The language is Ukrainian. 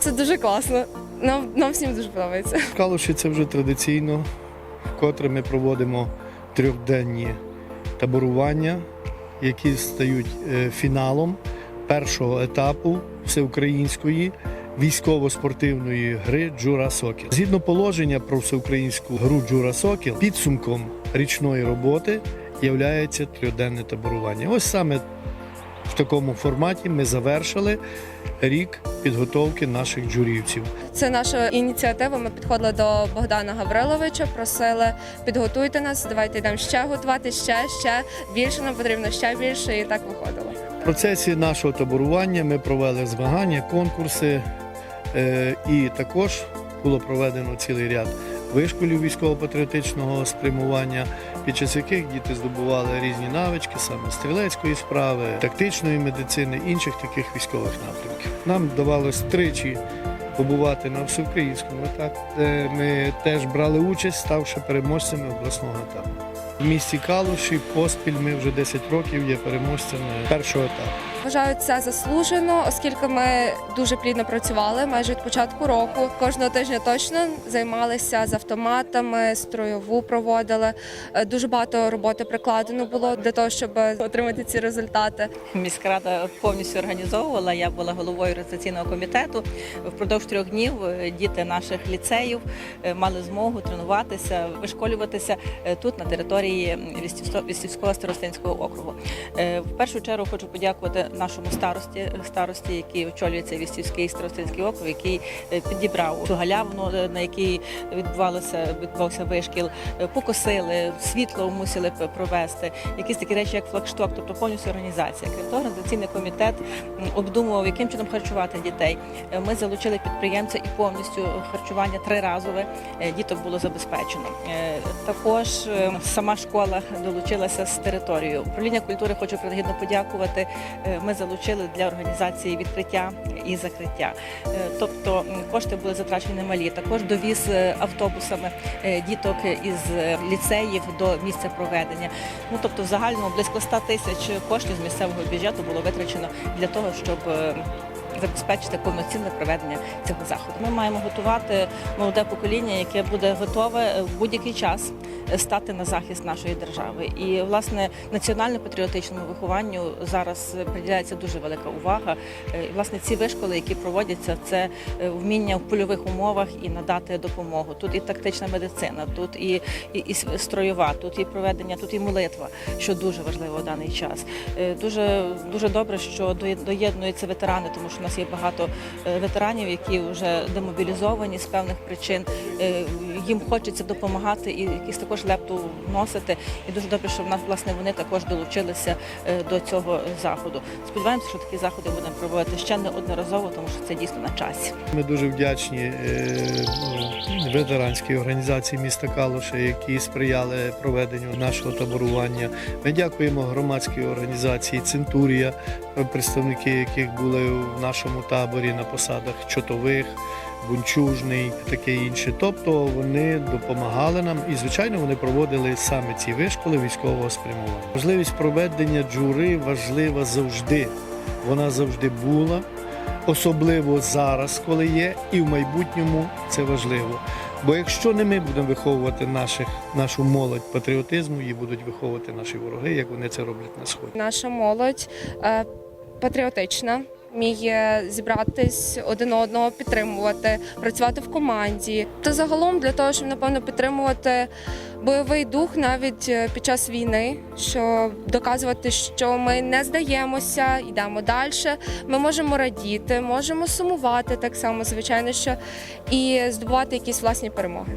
Це дуже класно. Нам, нам всім дуже подобається. В Калуші це вже традиційно, вкотре ми проводимо трьохденні таборування, які стають е, фіналом першого етапу всеукраїнської військово-спортивної гри Джура Сокіл. Згідно положення про всеукраїнську гру Джура Сокіл, підсумком річної роботи є трьохденне таборування. Ось саме в такому форматі ми завершили рік підготовки наших джурівців. Це наша ініціатива. Ми підходили до Богдана Гавриловича, просили підготуйте нас, давайте йдемо ще готувати, ще, ще більше нам потрібно, ще більше, і так виходило. В процесі нашого таборування ми провели змагання, конкурси е, і також було проведено цілий ряд вишколів військово-патріотичного спрямування, під час яких діти здобували різні навички, саме стрілецької справи, тактичної медицини, інших таких військових напрямків. Нам вдавалось тричі побувати на всеукраїнському етапі, де ми теж брали участь, ставши переможцями обласного етапу. В місті Калуші поспіль ми вже 10 років є переможцями першого етапу. Вважаю це заслужено, оскільки ми дуже плідно працювали майже від початку року. Кожного тижня точно займалися з автоматами, строєву проводили. Е, Дуже багато роботи прикладено було для того, щоб отримати ці результати. Міськрада повністю організовувала. Я була головою організаційного комітету. Впродовж трьох днів е, діти наших ліцеїв е, мали змогу тренуватися, вишколюватися е, тут на території Вістівсько- Вістівського старостинського округу. В першу чергу хочу подякувати нашому старості, старості, який очолює цей Вістівський старостинський округ, який підібрав цю галявину, е, на якій відбувалося відбувався вишкіл. Покосили, світло мусили провести, якісь такі речі, як флагшток, тобто повністю організація. Крім того, організаційний комітет обдумував, яким чином харчувати дітей. Ми залучили підприємця і повністю харчування триразове е, діток було забезпечено. Е, Також е, сама школа долучилася з територією. Управління культури хочу принагідно подякувати. Ми залучили для організації відкриття і закриття. Тобто кошти були затрачені немалі. Також довіз автобусами діток із ліцеїв до місця проведення. Ну тобто, в загальному близько 100 тисяч коштів з місцевого бюджету було витрачено для того, щоб забезпечити повноцінне проведення цього заходу. Ми маємо готувати молоде покоління, яке буде готове в будь-який час е, стати на захист нашої держави. І власне національно-патріотичному вихованню зараз е, приділяється дуже велика увага. Е, І власне ці вишколи, які проводяться, це вміння в польових умовах і надати допомогу. Тут і тактична медицина, тут і, і, і строєва, тут і проведення, тут і молитва, що дуже важливо в даний час. Дуже дуже добре, що доєднуються ветерани, тому що нас є багато е, ветеранів, які вже демобілізовані з певних причин. Е, Їм хочеться допомагати і якісь також лепту вносити. І дуже добре, що в нас власне вони також долучилися е, до цього заходу. Сподіваємося, що такі заходи будемо проводити ще неодноразово, тому що це дійсно на часі. Ми дуже вдячні ну, ветеранській організації міста Калуша, які сприяли проведенню нашого таборування. Ми дякуємо громадській організації Центурія, представники яких були в нашому таборі на посадах чотових. Бунчужний, таке інше. Тобто вони допомагали нам і, звичайно, вони проводили саме ці вишколи військового спрямування. Можливість проведення джури важлива завжди. Вона завжди була особливо зараз, коли є, і в майбутньому це важливо. Бо якщо не ми будемо виховувати наших, нашу молодь патріотизму, її будуть виховувати наші вороги, як вони це роблять на сході. Наша молодь е, патріотична. Вміє зібратись один одного, підтримувати, працювати в команді. Та загалом для того, щоб напевно підтримувати бойовий дух навіть е, під час війни, щоб доказувати, що ми не здаємося, йдемо далі. Ми можемо радіти, можемо сумувати так само, звичайно, що і здобувати якісь власні перемоги.